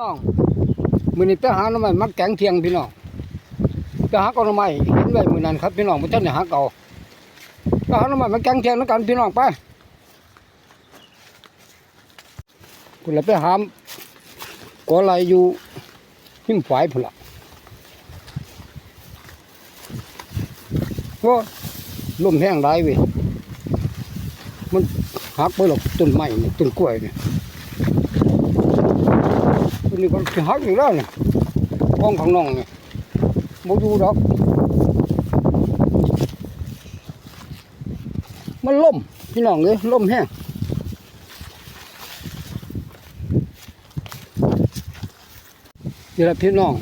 น้องมือนี้ไปหาหน่อไม้มักแกงเทียงพี่น้องไปหากาหน่อไม้เห็นไว้มือนั้นครับพี่น้องบ่ทันได้หาเก่าไปหาหน่อไม้มักแกงเทียงแล้วกันพี่น้องไปคุณละไปหามกอไหลอยู่หิ้มฝายพุ่นละโอ้ลมแห้งหลายเว้ยมันหักไปหรอกต้นไม้นี่ต้นกล้วยเนี่ตัว นี้ก็สิหักอยู่แล้วเนี่ยห้องข้างนอกเนี่ยบ่อยู่ดอก มันล่มพี่น้องเลยล่มแห้งนี่แหละพี่น้อง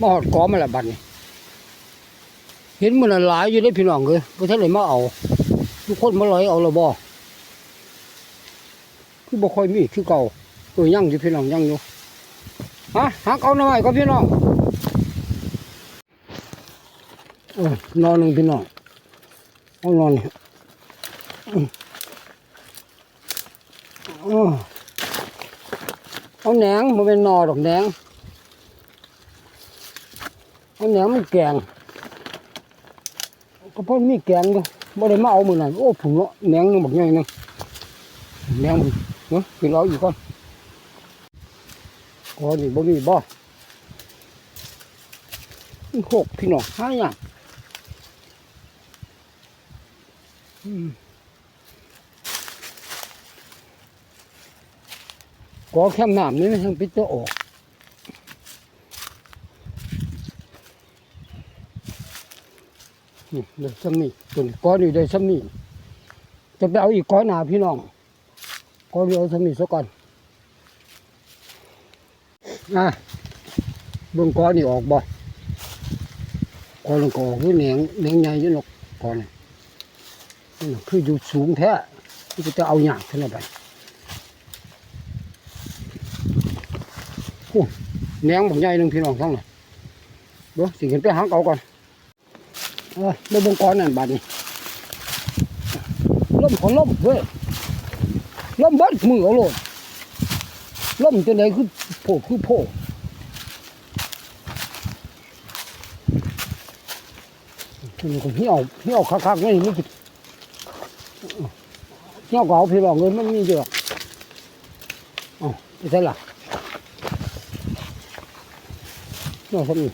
มาหอดกอมาละบัดนี้เห็นมันหลายอยู่ได้พี่น้องเลยเพราะท่านเลยมาเอา ทุกคนมาลอยเอาละบ่คือบ่ค่อยมีคือเก่าเออยังอยู่พี่น้องยังอยู่ ฮะหักเอาหน่อยก็พี่น้องเออนอนหนึ่งพี่น้องเอานอนนี่อืมเอาแหนงมันเป็นนอดอกแหนงเอาแหนงมันแกงก็เพิ่นมีแกงอยู่บ่ได้มาเอามือนั่นโอ้ผุเนาะแหนงนึงบักใหญ่นึงแหนงเนาะกินเอาอยู่ก่อน ก็นี่บ่มีบ่หกพี่น้องห้าอย่างอืมก็แค่น้ำนี่มันทั้งปิดตัวออกนี่เดี๋ยวซ้ำนี่ตัวนี้ก้อนนี้ได้ซ้ำนี่จะไปเอาอีกก้อนหนาพี่น้องก้อนนี้เอาซ้ำนี่ซะก่อน อะเบิ่งก้อนนี่ออกบ่ก้อนมันก็ออกคือแหนงแหนงใหญ่ยู่นกก้อนนี่คืออยู่สูงแท้ที่จะเอาหยากขึ้นไปโอ้แหนงบักใหญ่หนึ่งพี่น้องทั้งนั้นเดี๋ยวสิขึ้นไปหางเอาก่อนเออเดี๋ยวเบิ่งก้อนนั่นบัดนี้ล่มขอล่มเว้ยล่มเบัดมือเอาโลด ล่มตัวไหนคือโผล่คือโผล่ตันก็เหี่ยวเหี่ยวคักๆนี่มันสิเหี่ยวก็เอาพี่รองเลยมันมีเยอะอ๋อไปใช่ละเหี่ยวสักนิด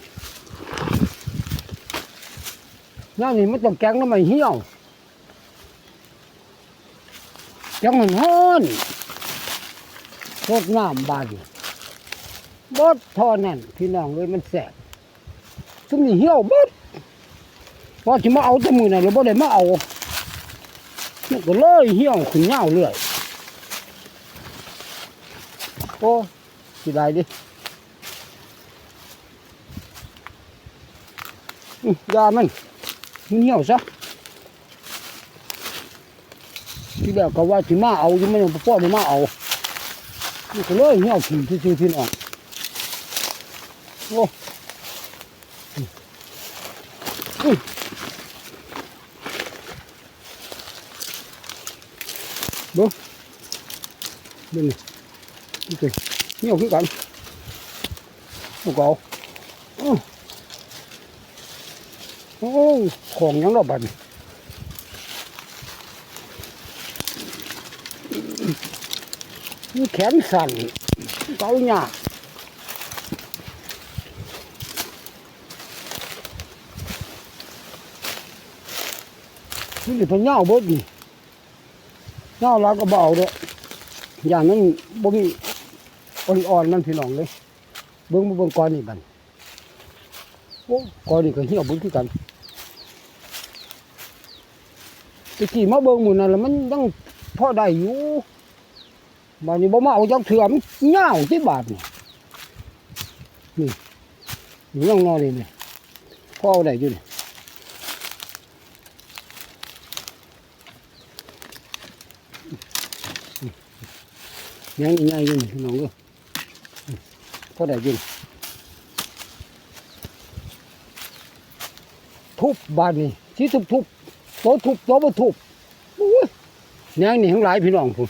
ย่านี้มันต้องแกงน้ำมันเหี่ยวแกงมันฮ้อน รดน้ำบานบดทอนั่นพี่น้องเลยมันแสบซึ่งนี่เหี่ยวบดพอที่มาเอาแตัวมือนั่นเราบ่ได้มาเอามันก็เลยเหี่ยวขึ้นเงาวเรื่อยโอ้สิได้ดิยามันเหี่ยวซะที่แรกก็ว่าสิมาเอาอยู่มันยังบ่พอได้มาเอา นก็เลยเหี่ยวขี้ซื่อพี่น้องโอ้อื้อเบิ้งเบิ้งนี่นี่คือเหี่ยวคือกันโอ้เก่าโอ้ของยังดอกบัดนนี่แขนสั่นเหยานี่เป็นเหย้าบดนี่ เหย้าเราก็เบเอาเด้ออย่างนั้นบ่มีอ่อนๆมันพี่น้องเลยเบิ่งมาเบิ่งก้อนนี่บันโอ้ก้อนนี่ก็เหี่ยวเบุญคือกันตะกี้มาเบิ่งหมู่นั่นแล้วมันยังพอได้อยู่ บานนี้บ่มาเอาจักเถื่อมันเหงาที่บาทนี่นี่ยังนอนนี่นี่พ่อเอาได้อยู่นี่ยังใหญ่อยู่นี่น้องเอ้ยพ่อได้อยู่นี่ทุบบานนี่ที่ทุบทุบโตทุบโตบ่ทุบโอ้ยแนงนี่ทั้งหลายพี่น้องพุ่น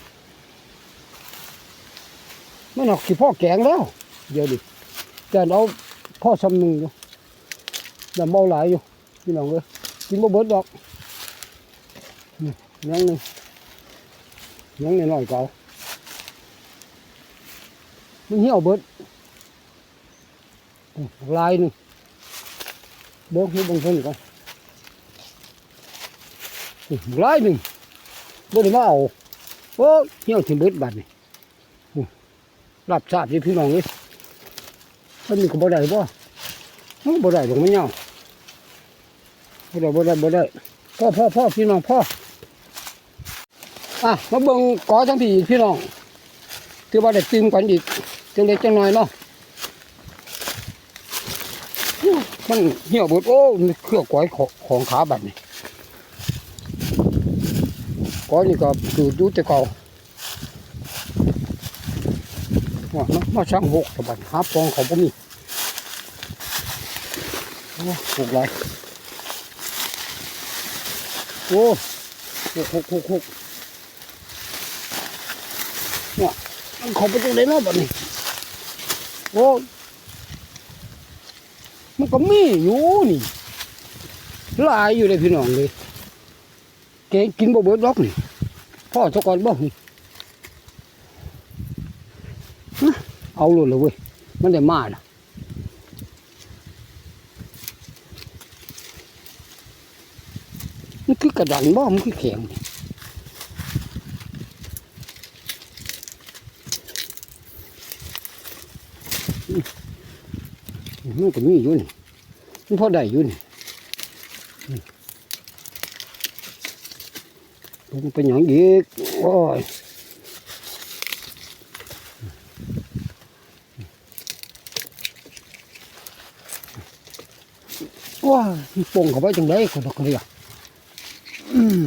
มันออกสิพ่อแกงแล้ว เดี๋ยวดิแต่เอาพ่อซ้ำหนึ่งอยู่แต่เบาหลายอยู่พี่น้องเอ้ยกินบ่เบิดดอกยังหนึ่งยังหน่อยๆเก่ามันเหี่ยวเบิดลายหนึ่งเบิ้งให้บิ้งเพิ่นก่อนลายหนึ่งบ่ได้มาเอาโอ้เหี่ยวถึงเบิดบัดนี่ รับทราบที่พี่น้องเอ้ยมันมีก็บ่ได้บ่มันบ่ได้ดอกมันยาบ่ได้บ่ได้บ่ได้พ่อพ่อพ่อพี่น้องพ่ออะมาเบิ่งกอทั้งพี่พี่น้องถือว่าได้ตื่มกันอีกจังเล็กจังน้อยเนาะมันเหี่ยวบดโอ้เครื่องก้อยของขาบัดนี่ก้อยนี่ก็สูดอยู่แต่เก่า ว่ามามาช่างหกตะบัดหาปองเขาบ่มีโอ้หกไรโอ้หกหกหกหกเนี่ยมันเขาไปจังไดเนาะบัดนี้โอ้มันก็มีอยู่นี่ลายอยู่เลยพี่น้องเลยเกกินบ่เบิดดอกนี่พ่อสะก่อนบ่นี่ฮะ เอาโลดเลยเว้ยมันได้มานะมันคือกระดันบ่มันคือแข็งมันก็มีอยู่นี่มันพอได้อยู่นี่อืมมันเป็นอย่างอีกโอ้ย ว้ามันปงเข้าไปจังไดคนดอกเรียอืม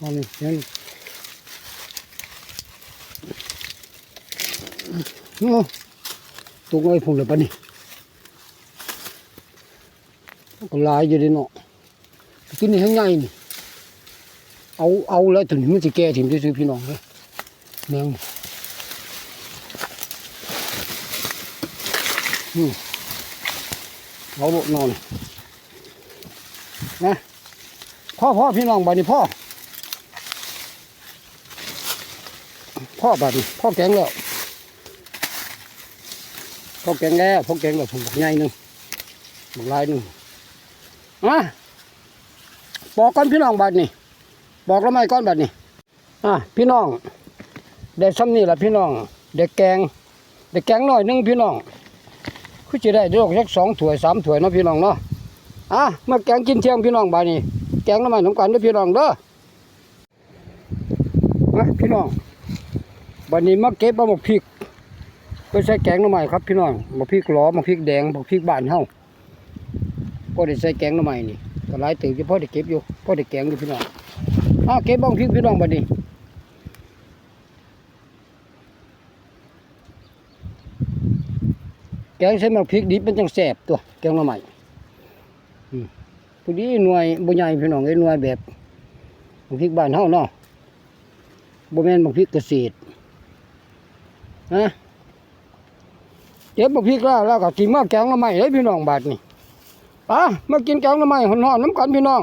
อานี่เดี๋ยวนี่โอ้ตรงไอ้พงเลยปะนี่ก็ลายอยู่เดิเนาะกินนี่ให้ง่ายนี่เอาเอาแล้วถึงมันสิแก่ถิ่มซื้อพี่น้องเลยแมงอืมเอาโลดนอน นะพ่อพ่อพี่น้องบัดนี้พ่อพ่อบัดนี้พ่อแกงแล้วพ่อแกงแล้วพ่อแกงแล้วผมบอกใหญ่หนึ่งบอกลายหนึ่งอะบอกก่อนพี่น้องบัดนี้บอกแล้วไม่ก้อนแบบนี้อะพี่น้องได้ซ้ำนี่แหละพี่น้องเด็กแกงเด็กแกงหน่อยหนึงพี่น้องคือจะได้ดอกสักสองถ้วยสามถ้วยเนาะพี่น้องเนาะ อะมาแกงกินเที่ยงพี่น้องบานี้แกงน้ำมันน้ำกันด้วยพี่น้องเด้อนะพี่น้องบานี้มาเก็บเอาหมกพริกไปใส่แกงน้ำมันครับพี่น้องหมกพริกหลอหมกพริกแดงหมกพริกบ้านเฮาก็ได้ใส่แกงน้ำมันนี่ก็หลายตื่นจะพ่อได้เก็บอยู่พ่อได้แกงอยู่พี่น้องอ้าเก็บบ้องพริกพี่น้องบัดนี้แกงใส่หมกพริกดิบเป็นจังแสบตัวแกงน่อใหม่ พอดีหน่วยบ่ใหญ่พี่น้องไอ้หน่วยแบบหมักพริกบ้านเฮาเนาะบ่แม่นหมักพริกเกษตรนะเจ็บบักพริกแล้วแล้วก็กินมาแกงละไม่เลยพี่น้องบาดนี้อะมากินแกงหน่อใหม่หอนๆน้ำกันพี่น้อง